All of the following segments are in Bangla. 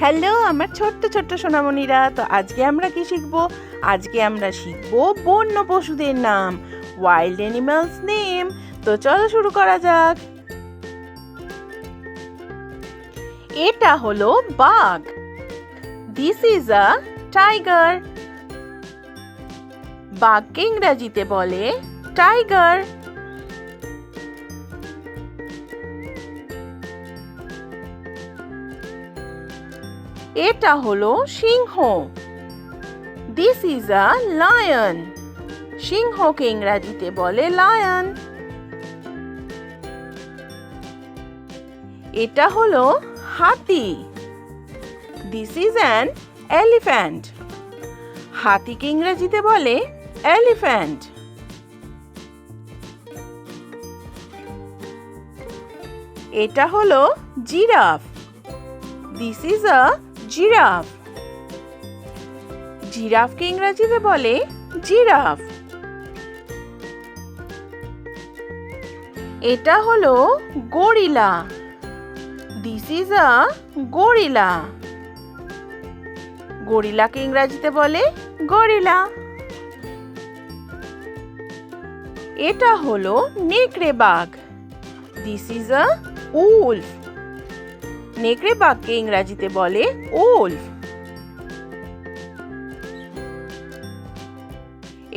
হ্যালো, আমার ছোট্ট ছোট্ট সোনামণিরা। তো আজকে আমরা কি শিখব? আজকে আমরা শিখব বন্য পশুদের নাম ওয়াইল্ড অ্যানিমালস নেম তো চলো শুরু করা যাক। এটা হলো বাঘ। দিস ইজ আ টাইগার বাঘকে ইংরাজিতে বলে টাইগার এটা হলো সিংহ। দিস ইজ আ লায়ন সিংহকে ইংরাজিতে বলে লায়ন এটা হলো হাতি। দিস ইজ অ্যান এলিফ্যান্ট হাতিকে ইংরেজিতে বলে এলিফ্যান্ট এটা হলো giraffe. This is a giraffe. জিরাফকে ইংরেজিতে বলে জিরাফ। এটা হলো gorilla. This is a gorilla গরিলাকে ইংরাজিতে বলে গরিলা। এটা হলো নেকড়ে বাঘ। দিস ইজ আ উলফ নেকড়ে বাঘকে ইংরাজিতে বলে উলফ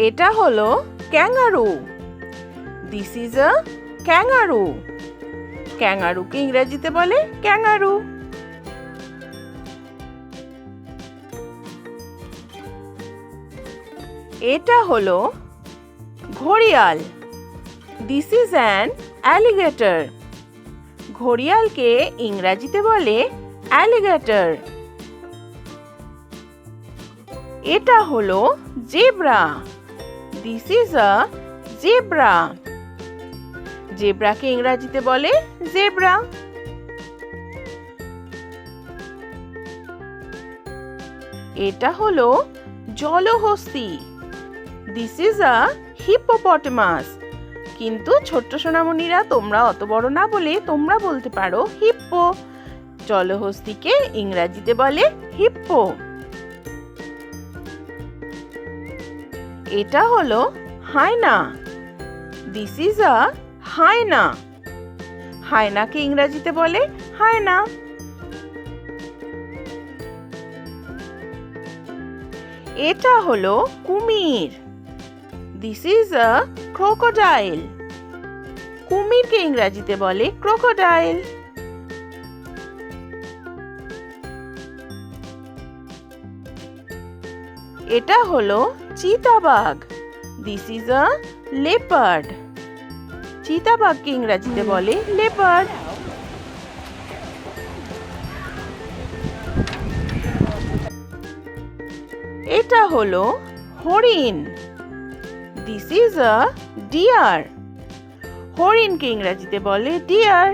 এটা হলো kangaroo. This is a kangaroo ক্যাঙ্গারুকে ইংরেজিতে বলে ক্যাঙ্গারু। এটা হলো ঘড়িয়াল। দিস ইজ অ্যান অ্যালিগেটর ঘড়িয়ালকে ইংরাজিতে বলে অ্যালিগেটর। এটা হলো zebra. This is a zebra জেব্রাকে ইংরাজিতে বলে জেব্রা। এটা হলো জলহস্তি। দিস ইজ আ হিপোপটেমাস কিন্তু ছোট্ট সোনামণিরা তোমরা অত বড় না বলে তোমরা বলতে পারো হিপ্পো। জলহস্তিকে ইংরাজিতে বলে হিপ্পো। এটা হলো হায়না। দিস ইজ আ হায়না। হায়নাকে ইংরাজিতে বলে হায়না। এটা হলো কুমির। দিস ইজ আ ক্রোকোডাইল কুমিরকে ইংরাজিতে বলে ক্রোকোডাইল এটা হলো চিতাবাঘ। দিস ইজ আ লেপার্ড চিতাবাঘকে ইংরাজিতে বলে লেপার্ড এটা হলো হরিণ। দিস ইজ আ ডিয়ার হরিণকে ইংরাজিতে বলে ডিয়ার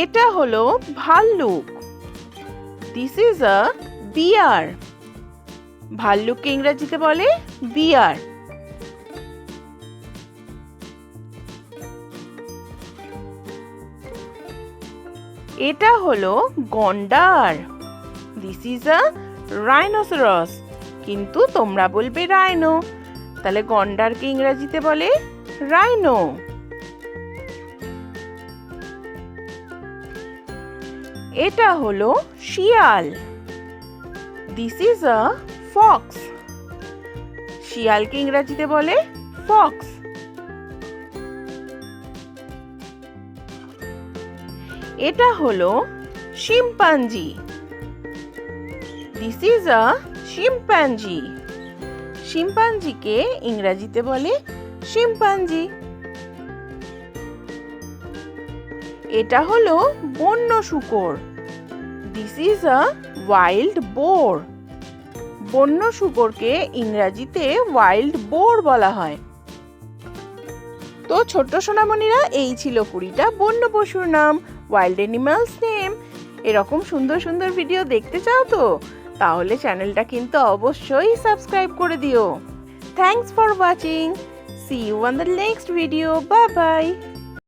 এটা হলো ভাল্লুক। দিস ইজ আ বিয়ার ভাল্লুককে ইংরাজিতে বলে বিয়ার এটা হলো গন্ডার। দিস ইজ আ রাইনোসরস কিন্তু তোমরা বলবে রাইনো তাহলে গন্ডারকে ইংরাজিতে বলে রাইনো এটা হলো শিয়াল। দিস ইজ আ ফক্স শিয়ালকে ইংরাজিতে বলে ফক্স এটা হলো chimpanzee. This is a chimpanzee শিম্পাঞ্জিকে ইংরাজিতে বলে শিম্পাঞ্জি। এটা হলো বন্য শুকর। This is a wild boar বন্য শুকরকে ইংরাজিতে ওয়াইল্ড বোর বলা হয়। তো ছোট্ট সোনামণিরা এই ছিল কুড়িটা বন্য পশুর নাম ওয়াইল্ড অ্যানিমালস নেম এরকম সুন্দর সুন্দর ভিডিও দেখতে চাও তো? তাহলে চ্যানেলটা কিন্তু অবশ্যই সাবস্ক্রাইব করে দিও। Thanks for watching see you on the next video bye bye.